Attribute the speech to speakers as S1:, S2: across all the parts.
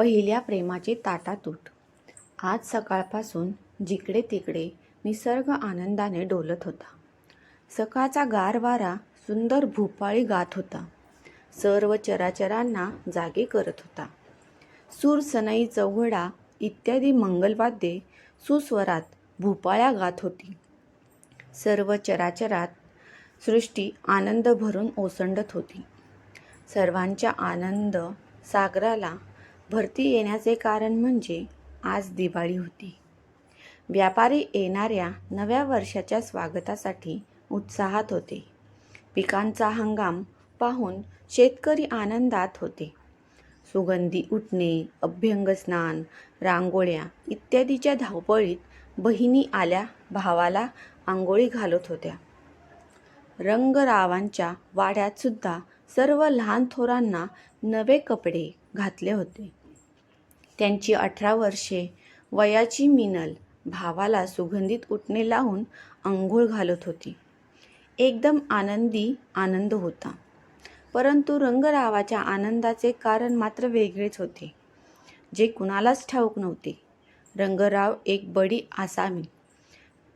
S1: पहिल्या प्रेमाची ताटातूट. आज सकाळपासून जिकडे तिकडे निसर्ग आनंदाने डोलत होता. सकाळचा गार वारा सुंदर भूपाळी गात होता. सर्व चराचरांना जागे करत होता. सूर सनई चौघडा इत्यादी मंगलवाद्ये सुस्वरात भूपाळ्या गात होती. सर्व चराचरात सृष्टी आनंद भरून ओसंडत होती. सर्वांच्या आनंद सागराला भरती येण्याचे कारण म्हणजे आज दिवाळी होती. व्यापारी येणाऱ्या नव्या वर्षाच्या स्वागतासाठी उत्साहात होते. पिकांचा हंगाम पाहून शेतकरी आनंदात होते. सुगंधी उठणे अभ्यंगस्नान रांगोळ्या इत्यादीच्या धावपळीत बहिणी आल्या भावाला आंघोळी घालत होत्या. रंगरावांच्या वाड्यातसुद्धा सर्व लहान थोरांना नवे कपडे घातले होते. त्यांची अठरा वर्षे वयाची मिनल भावाला सुगंधित उठणे लावून आंघोळ घालत होती. एकदम आनंदी आनंद होता. परंतु रंगरावाच्या आनंदाचे कारण मात्र वेगळेच होते. जे कुणालाच ठाऊक नव्हते. रंगराव एक बडी आसामी.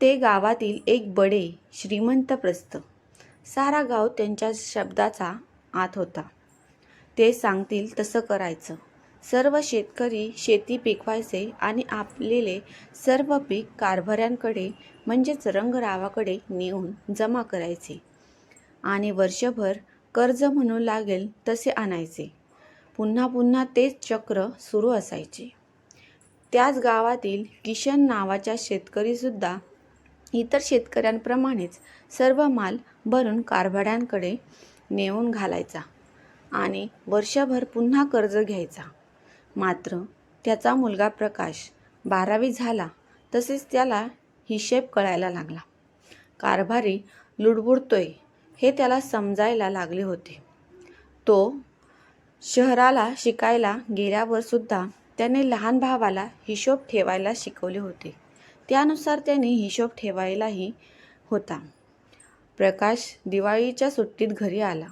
S1: ते गावातील एक बडे श्रीमंत प्रस्थ सारा गाव त्यांच्या शब्दाचा आत होता. ते सांगतील तसं करायचं. सर्व शेतकरी शेती पिकवायचे आणि आपलेले सर्व पीक कारभाऱ्यांकडे म्हणजेच रंगरावाकडे नेऊन जमा करायचे आणि वर्षभर कर्ज म्हणू लागेल तसे आणायचे. पुन्हा पुन्हा तेच चक्र सुरू असायचे. त्याच गावातील किशन नावाच्या शेतकरीसुद्धा इतर शेतकऱ्यांप्रमाणेच सर्व माल भरून कारभाड्यांकडे नेऊन घालायचा आणि वर्षभर पुन्हा कर्ज घ्यायचा. मात्र त्याचा मुलगा प्रकाश बारावी झाला तसेच त्याला हिशेब कळायला लागला. कारभारी लुडबुडतोय हे त्याला समजायला लागले होते. तो शहराला शिकायला गेल्यावर सुद्धा त्याने लहान भावाला हिशोब ठेवायला शिकवले होते. त्यानुसार त्याने हिशोब ठेवायलाही होता. प्रकाश दिवाळीच्या सुट्टीत घरी आला.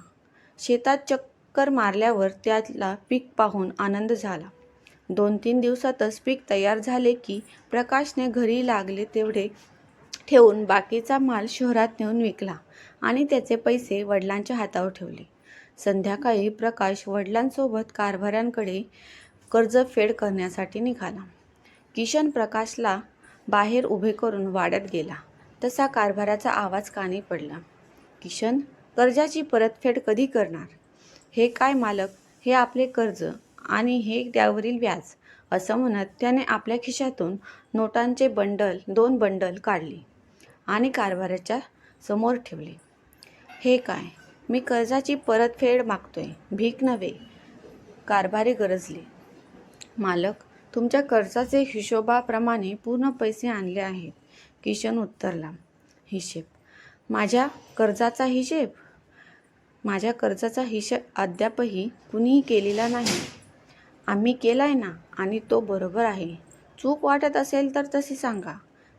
S1: शेतात चक्क चक्कर मारल्यावर त्याला पीक पाहून आनंद झाला. दोन तीन दिवसातच पीक तयार झाले की प्रकाशने घरी लागले तेवढे ठेवून बाकीचा माल शहरात नेऊन विकला आणि त्याचे पैसे वडिलांच्या हातावर ठेवले. संध्याकाळी प्रकाश वडिलांसोबत कारभाऱ्यांकडे कर्जफेड करण्यासाठी निघाला. किशन प्रकाशला बाहेर उभे करून वाड्यात गेला. तसा कारभाराचा आवाज कानी पडला. किशन कर्जाची परतफेड कधी करणार? हे काय मालक? हे आपले कर्ज आणि हे त्यावरील व्याज. असं म्हणत त्याने आपल्या खिशातून नोटांचे बंडल दोन बंडल काढली आणि कारभाराच्या समोर ठेवले. हे काय? मी कर्जाची परतफेड मागतोय. भीक नव्हे. कारभारी गरजले. मालक तुमच्या कर्जाचे हिशोबाप्रमाणे पूर्ण पैसे आणले आहेत. किशन उत्तरला. हिशेब. माझ्या कर्जाचा हिशेब? माझ्या कर्जाचा हिशेब अद्यापही कुणीही केलेला नाही. आम्ही केलाय ना आणि तो बरोबर आहे. चूक वाटत असेल तर तसे सांगा.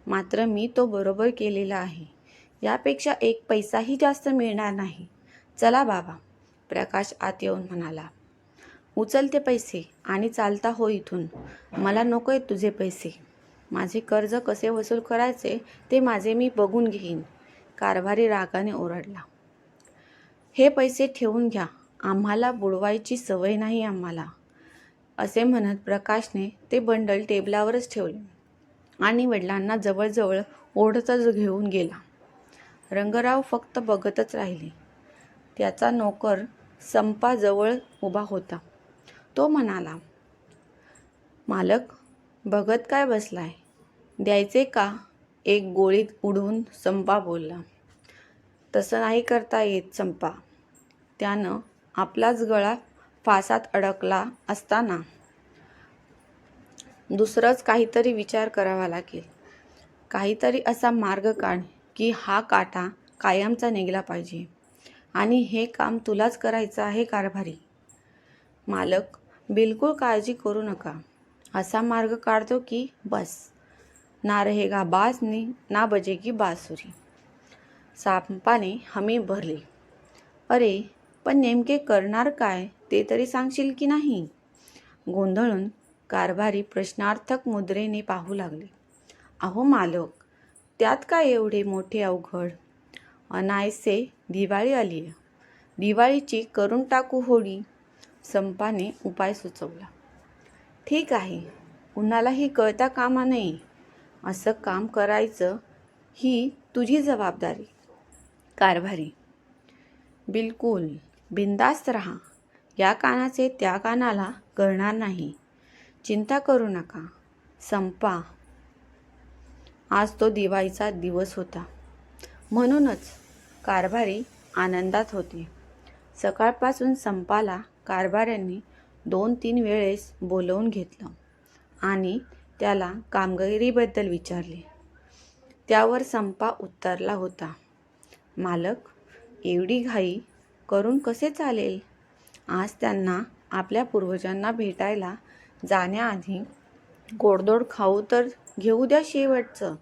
S1: मात्र मी तो बरोबर केलेला आहे. यापेक्षा एक पैसाही जास्त मिळणार नाही. चला बाबा प्रकाश आत येऊन म्हणाला. उचलते पैसे आणि चालता हो इथून. मला नको आहेत तुझे पैसे. माझे कर्ज कसे वसूल करायचे ते माझे मी बघून घेईन. कारभारी रागाने ओरडला. हे पैसे ठेवून घ्या. आम्हाला बुडवायची सवय नाही आम्हाला. असे म्हणत प्रकाशने ते बंडल टेबलावरच ठेवले आणि वडिलांना जवळजवळ ओढतच घेऊन गेला. रंगराव फक्त बघतच राहिले. त्याचा नोकर संपाजवळ उभा होता. तो म्हणाला मालक बघत काय बसलाय? द्यायचे का? एक गोळीत उडून संपा बोलला तसं नाही करता येत संपा. त्यानं आपलाच गळा फासात अडकला असताना दुसरंच काहीतरी विचार करावा लागेल. काहीतरी असा मार्ग काढ की हा काटा कायमचा निघला पाहिजे. आणि हे काम तुलाच करायचं आहे कारभारी. मालक बिलकुल काळजी करू नका. असा मार्ग काढतो की बस. ना रहेगा बाजनी ना बजेगी बासुरी. सापाने हमी भरली. अरे पण नेमके करणार काय ते तरी सांगशील की नाही? गोंधळून कारभारी प्रश्नार्थक मुद्रेने पाहू लागले. अहो मालक त्यात काय एवढे मोठे अवघड? अनायसे दिवाळी आली आहे दिवाळीची करून टाकू होळी संपाने उपाय सुचवला. ठीक आहे कुणालाही कळता कामा नये. असं काम करायचं ही तुझी जबाबदारी. कारभारी. बिलकुल. बिंदास्त राहा. या कानाचे त्या कानाला कळणार नाही. चिंता करू नका. संपा. आज तो दिवाळीचा दिवस होता. म्हणूनच कारभारी आनंदात होते. सकाळपासून संपाला कारभाऱ्यांनी दोन तीन वेळेस बोलवून घेतलं आणि त्याला कामगिरीबद्दल विचारले. त्यावर संपा उत्तरला होता. मालक एवढी घाई करून कसे चालेल? आज त्यांना आपल्या पूर्वजांना भेटायला जाण्याआधी गोडदोड खाऊ तर घेऊ द्या शेवटचं.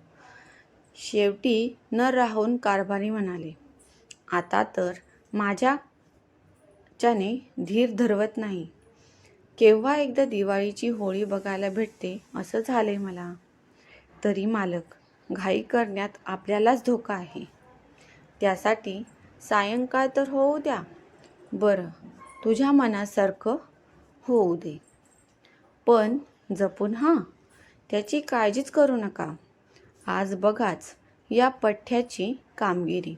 S1: शेवटी न राहून कारभारी म्हणाले आता तर माझ्याच्याने धीर धरवत नाही. केव्हा एकदा दिवाळीची होळी बघायला भेटते असं झालंय मला. तरी मालक घाई करण्यात आपल्यालाच धोका आहे. त्यासाठी सायंकाळ तर होऊ द्या. बरं तुझ्या मनासारखं होऊ दे. पण जपून हां त्याची काळजीच करू नका. आज बघाच या पठ्ठ्याची कामगिरी.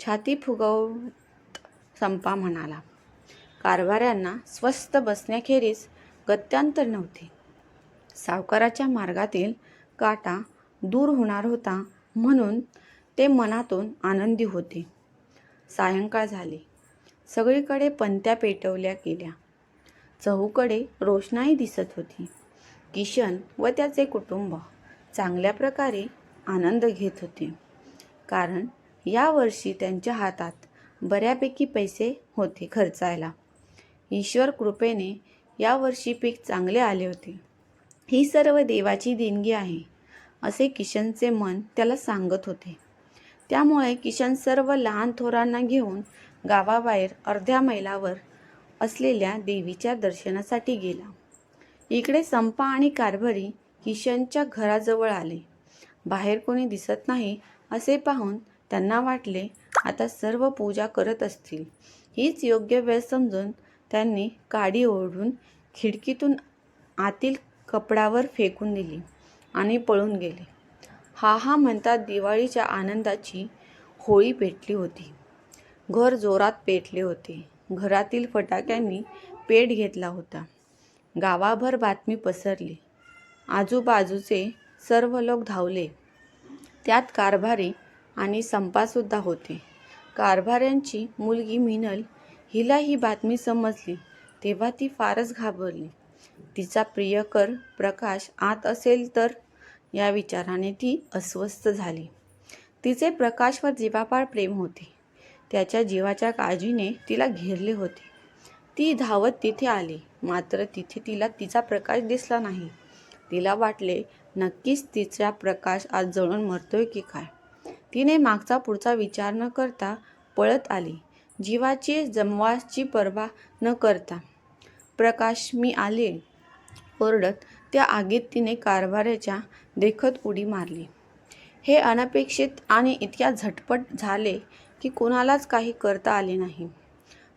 S1: छाती फुगवत संपा म्हणाला. कारभाऱ्यांना स्वस्थ बसण्याखेरीज गत्यांतर नव्हते. सावकाराच्या मार्गातील काटा दूर होणार होता म्हणून ते मनातून आनंदी होते. सायंकाळ झाली. सगळीकडे पंत्या पेटवल्या गेल्या. चहूकडे रोषणाई दिसत होती. किशन व त्याचे कुटुंब चांगल्या प्रकारे आनंद घेत होते. कारण यावर्षी त्यांच्या हातात बऱ्यापैकी पैसे होते खर्चायला. ईश्वर कृपेने यावर्षी पीक चांगले आले होते. ही सर्व देवाची देणगी आहे असे किशनचे मन त्याला सांगत होते. त्यामुळे किशन सर्व लहान थोरांना घेऊन गावाबाहेर अर्ध्या मैलावर असलेल्या देवीच्या दर्शनासाठी गेला. इकडे संपा आणि कारभारी किशनच्या घराजवळ आले. बाहेर कोणी दिसत नाही असे पाहून त्यांना वाटले आता सर्व पूजा करत असतील. हीच योग्य वेळ समजून त्यांनी काडी ओढून खिडकीतून आतील कपडावर फेकून दिली आणि पळून गेले. हा हा म्हणतात दिवाळीच्या आनंदाची होळी पेटली होती. घर जोरात पेटले होते. घरातील फटाक्यांनी पेट घेतला होता. गावाभर बातमी पसरली. आजूबाजूचे सर्व लोक धावले. त्यात कारभारी आणि संपासुद्धा होते. कारभाऱ्यांची मुलगी मिनल हिला ही बातमी समजली तेव्हा ती फारच घाबरली. तिचा प्रियकर प्रकाश आत असेल तर या विचाराने ती अस्वस्थ झाली. तिचे प्रकाशवर जीवापाड प्रेम होते. त्याच्या जीवाच्या काळजीने तिला घेरले होते. ती धावत तिथे आली. मात्र तिथे तिला तिचा प्रकाश दिसला नाही. तिला वाटले नक्कीच तिचा प्रकाश आज जळून मरतोय की काय? तिने मागचा पुढचा विचार न करता पळत आली. जीवाची जमवाची पर्वा न करता. प्रकाश मी आले. ओरडत त्या आगीत तिने कारभाऱ्याच्या देखत उडी मारली. हे अनपेक्षित आणि इतक्या झटपट झाले की कोणालाच काही करता आले नाही.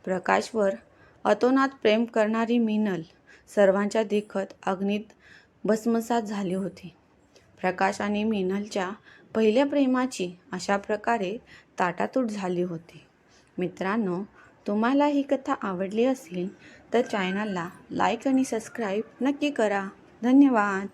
S1: प्रकाशवर अतोनात प्रेम करणारी मिनल सर्वांच्या देखत अग्नीत भस्मसात झाली होती. प्रकाश आणि मिनलच्या पहिल्या प्रेमाची अशा प्रकारे ताटातूट झाली होती. मित्रांनो तुम्हाला ही कथा आवडली असेल तर चॅनलला लाईक आणि सबस्क्राईब नक्की करा. धन्यवाद.